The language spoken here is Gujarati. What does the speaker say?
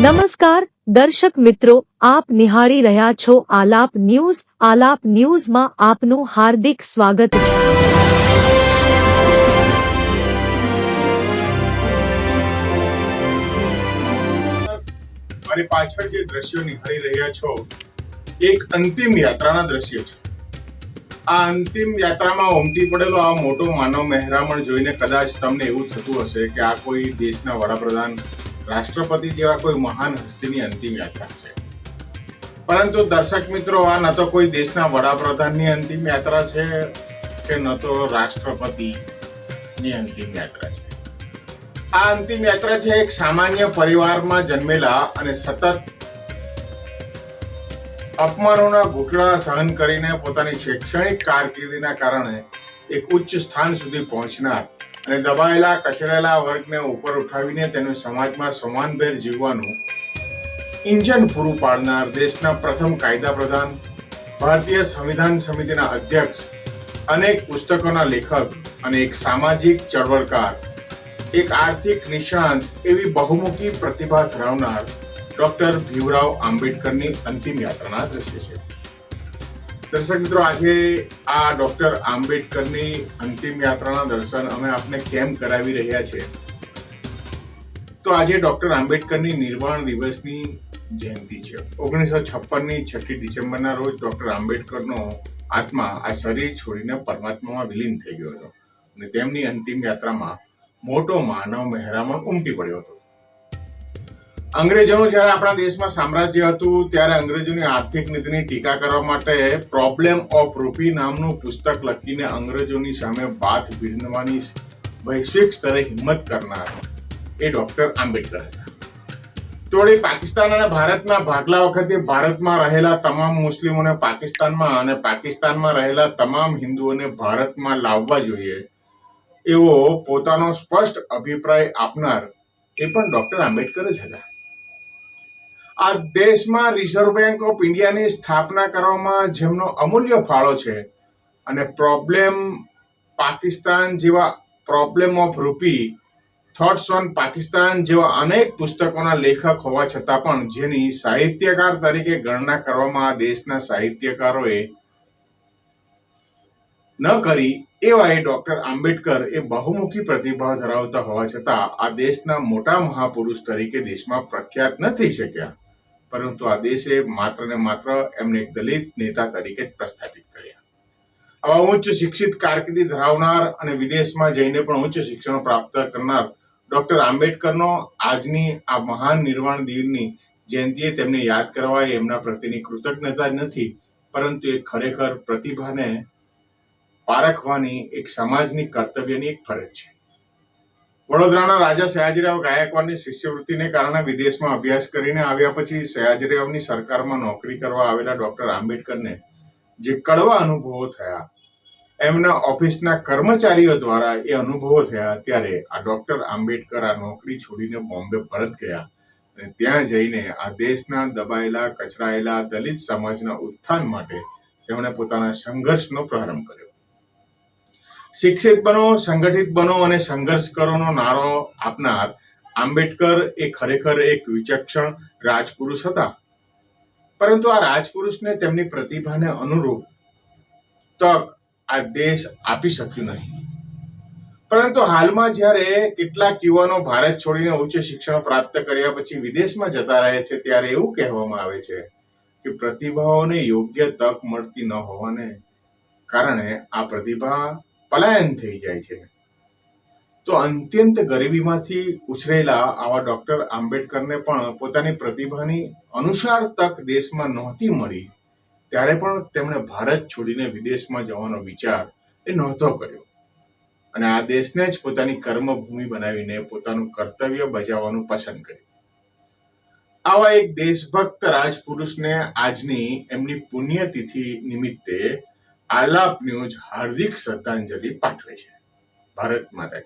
નમસ્કાર, દર્શક મિત્રો, આપ નિહાળી રહ્યા છો આલાપ ન્યૂઝ. આલાપ ન્યૂઝમાં આપનું હાર્દિક સ્વાગત છે. મારી પાછળ જે દ્રશ્યો નિહાળી રહ્યા છો એક અંતિમ યાત્રાના દ્રશ્ય છે. આ અંતિમ યાત્રામાં ઉમટી પડેલો આ મોટો માનવ મહેરામણ જોઈને કદાચ તમને એવું થતું હશે કે આ કોઈ દેશના વડાપ્રધાન રાષ્ટ્રપતિ જેવા કોઈ મહાન હસ્તીની અંતિમ યાત્રા છે. પરંતુ દર્શક મિત્રો, આ ન તો કોઈ દેશના વડાપ્રધાનની અંતિમ યાત્રા છે કે ન તો રાષ્ટ્રપતિની અંતિમ યાત્રા છે. આ અંતિમ યાત્રા છે એક સામાન્ય પરિવારમાં જન્મેલા અને સતત અપમાનોના ઘૂંટડા સહન કરીને પોતાની શૈક્ષણિક કારકિર્દીના કારણે એક ઉચ્ચ સ્થાન સુધી પહોંચનાર અને દબાયેલા કચડેલા વર્ગને ઉપર ઉઠાવીને તેને સમાજમાં સમાનભેર જીવવાનું ઇન્જન પૂરું પાડનાર દેશના પ્રથમ કાયદા પ્રધાન, ભારતીય સંવિધાન સમિતિના અધ્યક્ષ, અનેક પુસ્તકોના લેખક અને એક સામાજિક ચળવળકાર, એક આર્થિક નિષ્ણાંત એવી બહુમુખી પ્રતિભા ધરાવનાર ડોક્ટર ભીમરાવ આંબેડકરની અંતિમ યાત્રાના દ્રશ્ય છે. દર્શક મિત્રો, આજે આ ડોક્ટર આંબેડકરની અંતિમ યાત્રાના દર્શન અમે આપને કેમ કરાવી રહ્યા છે? તો આજે ડોક્ટર આંબેડકરની નિર્વાણ દિવસની જયંતિ છે. ઓગણીસો છપ્પનની છઠ્ઠી ડિસેમ્બરના રોજ ડોક્ટર આંબેડકરનો આત્મા આ શરીર છોડીને પરમાત્મામાં વિલીન થઈ ગયો હતો અને તેમની અંતિમ યાત્રામાં મોટો માનવ મહેરામણ ઉમટી પડ્યો હતો. અંગ્રેજોનું જ્યારે આપણા દેશમાં સામ્રાજ્ય હતું, ત્યારે અંગ્રેજોની આર્થિક નીતિની ટીકા કરવા માટે પ્રોબ્લેમ ઓફ રૂપી નામનું પુસ્તક લખીને અંગ્રેજોની સામે બાથ ભીડવાની વૈશ્વિક સ્તરે હિંમત કરનાર એ ડોક્ટર આંબેડકર હતા. તોડે પાકિસ્તાન અને ભારતના ભાગલા વખતે ભારતમાં રહેલા તમામ મુસ્લિમોને પાકિસ્તાનમાં અને પાકિસ્તાનમાં રહેલા તમામ હિન્દુઓને ભારતમાં લાવવા જોઈએ, એવો પોતાનો સ્પષ્ટ અભિપ્રાય આપનાર એ પણ ડોક્ટર આંબેડકર જ હતા. આ દેશમાં રિઝર્વ બેંક ઓફ ઇન્ડિયાની સ્થાપના કરવામાં જેમનો અમૂલ્ય ફાળો છે અને પ્રોબ્લેમ પાકિસ્તાન જેવા problem of rupee thoughts on Pakistan જેવા અનેક પુસ્તકોના લેખક હોવા છતાં પણ જેની સાહિત્યકાર તરીકે ગણના કરવામાં આ દેશના સાહિત્યકારોએ ન કરી, એવા એ ડોક્ટર આંબેડકર એ બહુમુખી પ્રતિભા ધરાવતા હોવા છતાં આ દેશના મોટા મહાપુરુષ તરીકે દેશમાં પ્રખ્યાત ન થઈ શક્યા. પરંતુ આ દેશે માત્ર ને માત્ર એમને એક દલિત નેતા તરીકે જ પ્રસ્થાપિત કર્યા. આવા ઉચ્ચ શિક્ષિત કારકિર્દી ધરાવનાર અને વિદેશમાં જઈને પણ ઉચ્ચ શિક્ષણ પ્રાપ્ત કરનાર ડોક્ટર આંબેડકરનો આજની આ મહાન નિર્વાણ દિનની જયંતિએ તેમને યાદ કરવા એ એમના પ્રત્યેની કૃતજ્ઞતા જ નથી, પરંતુ એ ખરેખર પ્રતિભાને પારખવાની એક સમાજની કર્તવ્યની એક ફરજ છે. વડોદરાના રાજા સયાજીરાવ ગાયકવાડની શિષ્યવૃત્તિને કારણે વિદેશમાં અભ્યાસ કરીને આવ્યા પછી સયાજીરાવની સરકારમાં નોકરી કરવા આવેલા ડોક્ટર આંબેડકરને જે કડવા અનુભવો થયા, એમના ઓફિસના કર્મચારીઓ દ્વારા એ અનુભવો થયા, ત્યારે આ ડોક્ટર આંબેડકર આ નોકરી છોડીને બોમ્બે પરત ગયા અને ત્યાં જઈને આ દેશના દબાયેલા કચરાયેલા દલિત સમાજના ઉત્થાન માટે તેમણે પોતાના સંઘર્ષનો પ્રારંભ કર્યો. શિક્ષિત બનો, સંગઠિત બનો અને સંઘર્ષ કરોનો નારો આપનાર આંબેડકર એ ખરેખર એક વિચક્ષણ રાજપુરુષ હતા. પરંતુ આ રાજપુરુષને તેમની પ્રતિભાને અનુરૂપ તક આ દેશ આપી શક્યું નહીં. પરંતુ હાલમાં જ્યારે કેટલાક યુવાનો ભારત છોડીને ઉચ્ચ શિક્ષણ પ્રાપ્ત કર્યા પછી વિદેશમાં જતા રહે છે, ત્યારે એવું કહેવામાં આવે છે કે પ્રતિભાઓને યોગ્ય તક મળતી ન હોવાને કારણે આ પ્રતિભા પલાયન થઈ જાય છે. તો અત્યંત ગરીબીમાંથી ઉછરેલા આવા ડોક્ટર આંબેડકરને પણ પોતાની પ્રતિભાની અનુસાર તક દેશમાં નહોતી મળી, ત્યારે પણ તેમણે ભારત છોડીને વિદેશમાં જવાનો વિચાર એ નહોતો કર્યો. અને આ દેશને જ પોતાની કર્મભૂમિ બનાવીને પોતાનું કર્તવ્ય બજાવવાનું પસંદ કર્યું. આવા એક દેશભક્ત રાજપુરુષને આજની એમની પુણ્યતિથિ નિમિત્તે આલાપ ન્યૂઝ હાર્દિક શ્રદ્ધાંજલિ પાઠવે છે. ભારત માતા